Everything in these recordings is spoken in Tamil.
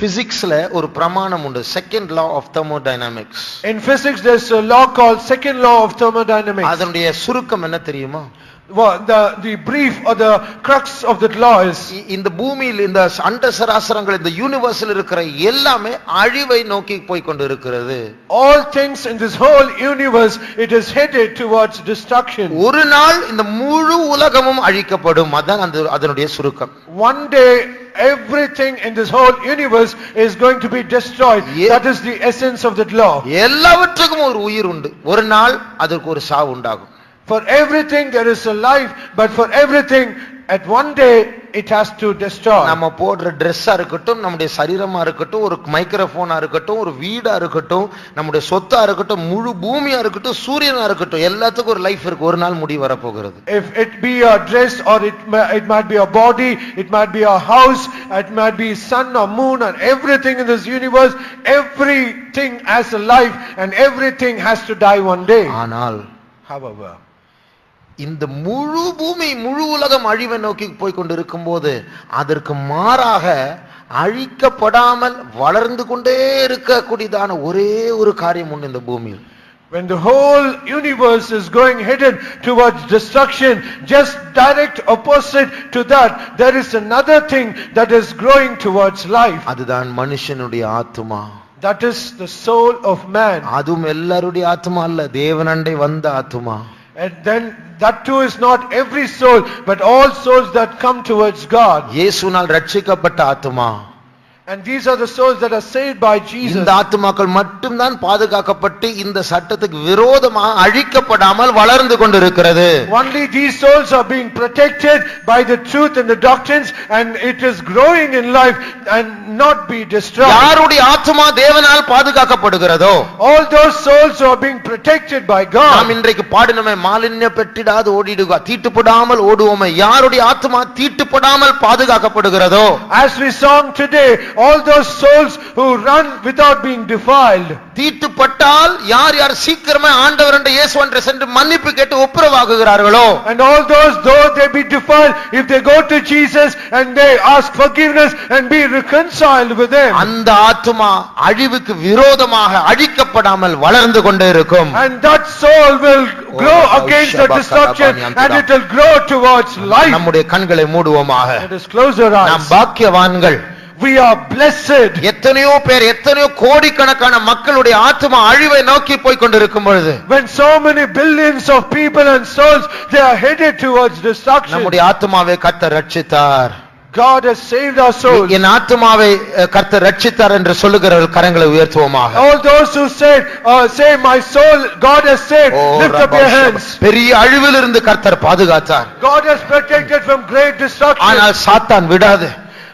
பிசிக்ஸ்ல ஒரு பிரமாணம் உண்டு second law of thermodynamics In physics, there's a law called second law of thermodynamics. அதனுடைய சுருக்கம் என்ன தெரியுமா Well, the, the brief or the crux of that law is இ- இந்த பூமியில் இந்த அண்ட சராசரங்கள் இந்த யூனிவர்ஸில் இருக்கிற எல்லாமே அழிவை நோக்கி போய் கொண்டு இருக்கிறது all things in this whole universe, it is headed towards destruction. ஒரு நாள் இந்த முழு உலகமும் அழிக்கப்படும் அதான் அந்த அதனுடைய சுருக்கம் One day, everything in this whole universe is going to be destroyed. Yeah. That is the essence of that law. எல்லாவற்றுக்கும் ஒரு உயிர் உண்டு ஒரு நாள் அதற்கு ஒரு சாவு உண்டாகும் For everything there is a life, but for everything, at one day, it has to destroy. நம்ம போடுற ட்ரெஸ்ஸா இருக்கட்டும் நம்முடைய சரீரமா இருக்கட்டும் ஒரு மைக்ரோஃபோனா இருக்கட்டும் ஒரு வீடா இருக்கட்டும் நம்முடைய சொத்தா இருக்கட்டும் முழு பூமியா இருக்கட்டும் சூரியனா இருக்கட்டும் எல்லாத்துக்கும் ஒரு லைஃப் இருக்கு ஒரு நாள் முடி வரப்போகிறது If it be a dress or it, ma- it might be a body, it might be a house, it might be sun or moon and everything in this universe, everything has a life and everything has to die one day. ஆனால் However, இந்த முழு பூமி முழு உலகம் அழிவை நோக்கி போய் கொண்டு இருக்கும்போது அதற்கு மாறாக அழிக்கப்படாமல் வளர்ந்து கொண்டே இருக்கக்கூடியதான ஒரே ஒரு காரியம் உண்டு இந்த பூமியில் when the whole universe is going headed towards destruction, just direct opposite to that, there is another thing that is growing towards life. அதுதான் மனுஷனுடைய ஆத்துமா That is the soul of man. அதுவும் எல்லாருடைய ஆத்துமா அல்ல தேவனண்டை வந்த ஆத்துமா And then that too is not every soul, but all souls that come towards God. இயேசுனால் ரட்சிக்கப்பட்ட ஆத்துமா And these are the souls that are saved by Jesus. இந்த ஆத்துமாக்கள் மட்டும்தான் பாதுகாக்கப்பட்டு இந்த சட்டத்துக்கு விரோதமாக அழிக்கப்படாமல் வளர்ந்து கொண்டிருக்கிறது Only these souls are being protected by the truth and the doctrines and it is growing in life and not be destroyed. யாருடைய ஆத்துமா தேவனால் பாதுகாக்கப்படுகிறதோ All those souls who are being protected by நாம் God. இன்றைக்கு பாடினோமே மாலின்ய பெற்றிடாது ஓடிடுக தீட்டுப்படாமல் ஓடுவோமே யாருடைய ஆத்துமா தீட்டுப்படாமல் பாதுகாக்கப்படுகிறதோ As we song today, all those souls who run without being defiled. தீட்டுப்பட்டால் யார் யார் சீக்கிரமே ஆண்டவர் என்ற இயேசு என்று சென்று மன்னிப்பு கேட்டு ஒப்புரவாகுகிறார்களோ And all those, though they be defiled, if they go to Jesus and they ask forgiveness and be reconciled with Him. அந்த ஆத்துமா அழிவுக்கு விரோதமாக அழிக்கப்படாமல் வளர்ந்து கொண்டே இருக்கும் And that soul will grow Oh, against the destruction and it will grow towards life. நம்முடைய கண்களை மூடுவோமாக Let us close our நாம் eyes. பாக்கியவான்கள் We are blessed. எத்தனையோ பேர் எத்தனையோ கோடிக்கணக்கான மக்களுடைய ஆத்துமா அழிவை நோக்கி போய் கொண்டிருக்கும் பொழுது When so many billions of people and souls, they are headed towards destruction. நம்முடைய ஆத்துமாவை கர்த்தர் ரட்சித்தார் God has saved our souls. என் ஆத்துமாவை அஹ், கர்த்தர் ரட்சித்தார் என்று சொல்லுகிறவர்கள் கரங்களை உயர்த்துவோமாக All those who said, uh, say, my soul, God has saved, O, lift up your hands. பெரிய அழிவிலிருந்து கர்த்தர் பாதுகாத்தார் God has protected from great destruction. ஆனால் சாத்தான் விடாது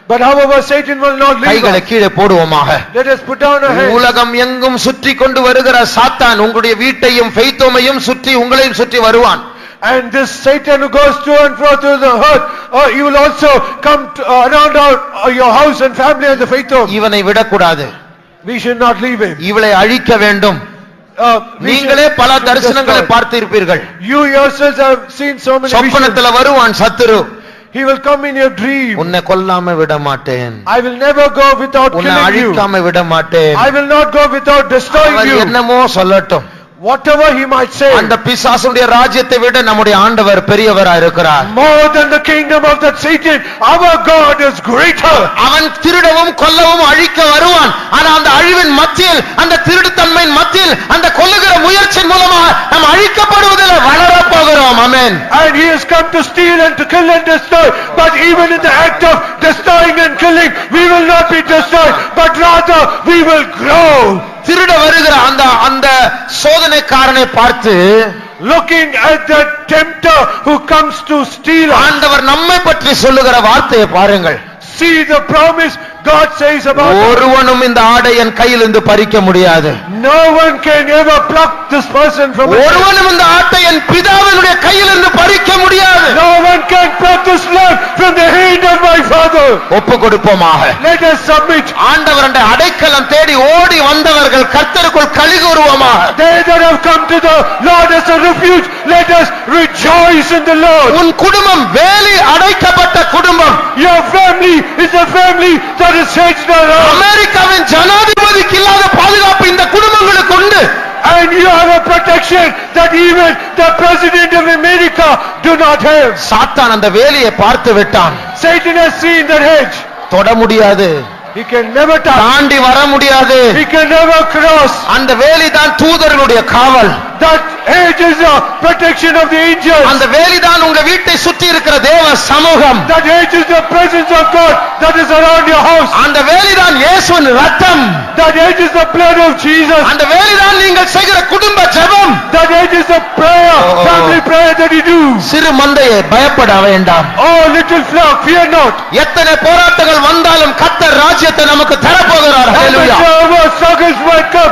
But however, Satan will not leave கைகளை. கீழே போடுவோமாக Let us put down our hands. உலகம் எங்கும் சுற்றி கொண்டு வருகிற சாத்தான் உங்களுடைய வீட்டையும் ஃபெய்த்தோமையும் சுற்றி உங்களையும் சுற்றி வருவான் And this Satan who goes to and fro through the earth, uh, he will also come to, uh, around our, uh, your house and family and the faith home. இவனை விடக்கூடாது We should not leave him. இவளை அழிக்க வேண்டும் Uh, நீங்களே பல தரிசனங்களை. பார்த்திருப்பீர்கள் You yourselves have seen so many. சொப்பனத்துல வருவான் சத்துரு He will come in your dream. உன்னை கொல்லாம விட மாட்டேன் I will never go without உன்னை killing you. அழிக்காம விட மாட்டேன் I will not go without destroying our you. என்னமோ சொல்லட்டும் Whatever he might say. அந்த பிசாசுடைய ராஜ்யத்தை விட நம்முடைய ஆண்டவர் பெரியவரா இருக்கிறார் More than the kingdom of that Satan, our God is greater. அவன் திருடவும் கொல்லவும் அழிக்க வருவான் ஆனா அந்த அழிவின் மத்தியில் அந்த திருடுத்தன்மையின் மத்தியில் அந்த கொல்லுகிற முயற்சியின் மூலமாக நாம் அழிக்கப்படுவதில் வளரப் அமேன் And he has come to steal and to kill and destroy. But even in the act of destroying and killing, we will not be destroyed, but rather we will grow. திருட வருகிற அந்த அந்த சோதனைக்காரனை பார்த்து Looking at that tempter who comes to steal. ஆண்டவர் நம்மை பற்றி சொல்லுகிற வார்த்தையை பாருங்கள் See the promise God says about. ஒருவனும் இந்த ஆடை என் கையிலிருந்து பறிக்க முடியாது No one can ever pluck this person from. ஒருவனும் இந்த ஆட்டை என் பிதாவினுடைய கையிலிருந்து பறிக்க முடியாது No one can pluck this lamb from the hand of my father. ஒப்பு கொடுப்போமாக Let us submit. ஆண்டவருடைய அடைக்கலம் தேடி ஓடி வந்தவர்கள் கர்த்தருக்குள் கலிகூறுவோமாக They that have come to the Lord as a refuge, let us rejoice in the Lord. உன் குடும்பம் வேலி அடைக்கப்பட்ட குடும்பம் Your family is a family that is hedged around. அமெரிக்காவின் ஜனாதிபதிக்கு இல்லாத பாதுகாப்பு இந்த குடும்பங்களுக்கு உண்டு And you have a protection that even the President of America do not have. சாத்தான் அந்த வேலியை பார்த்து விட்டான் Satan has seen that hedge. தொட முடியாது He can never touch. தாண்டி வர முடியாது He can never cross. அந்த வேலி தான் தூதர்களுடைய காவல் That hedge is the protection of the angels. அந்த வேலி தான் உங்க வீட்டை சுற்றி இருக்கிற தேவ சமூகம் That hedge is the presence of God that is around your house. அந்த வேலி தான் இயேசுவின் ரத்தம் That hedge is the blood of Jesus. அந்த வேலி தான் நீங்கள் செய்கிற குடும்ப ஜெபம் That hedge is the prayer, Oh. family prayer that you do. சிறு மந்தையை பயப்பட வேண்டாம் Oh, little flock, fear not. எத்தனை போராட்டங்கள் வந்தாலும் கத்தர் ராஜ்யத்தை நமக்கு தரப்போகிறார் And Hallelujah. struggles might come,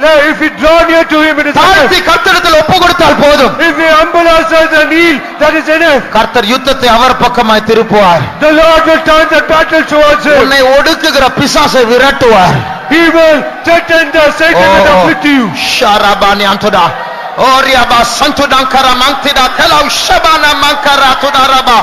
uh, if we draw near to Him in His தாழ்த்தி presence, கர்த்தரிடத்தில் ஒப்பு கொடுத்தால் போதும் if we humble ourselves and kneel, that is enough. கர்த்தர் யுத்தத்தை அவர் பக்கமாய் திருப்புவார் The Lord will turn the battle towards Him. உன்னை ஒடுக்குகிற பிசாசை விரட்டுவார் He will threaten the Satan that Oh. afflict you. ஷரபானி அந்துடா ஓரியாபா சந்துடாங்கர மந்திடா கலவு ஷபான மங்கரா துடாரபா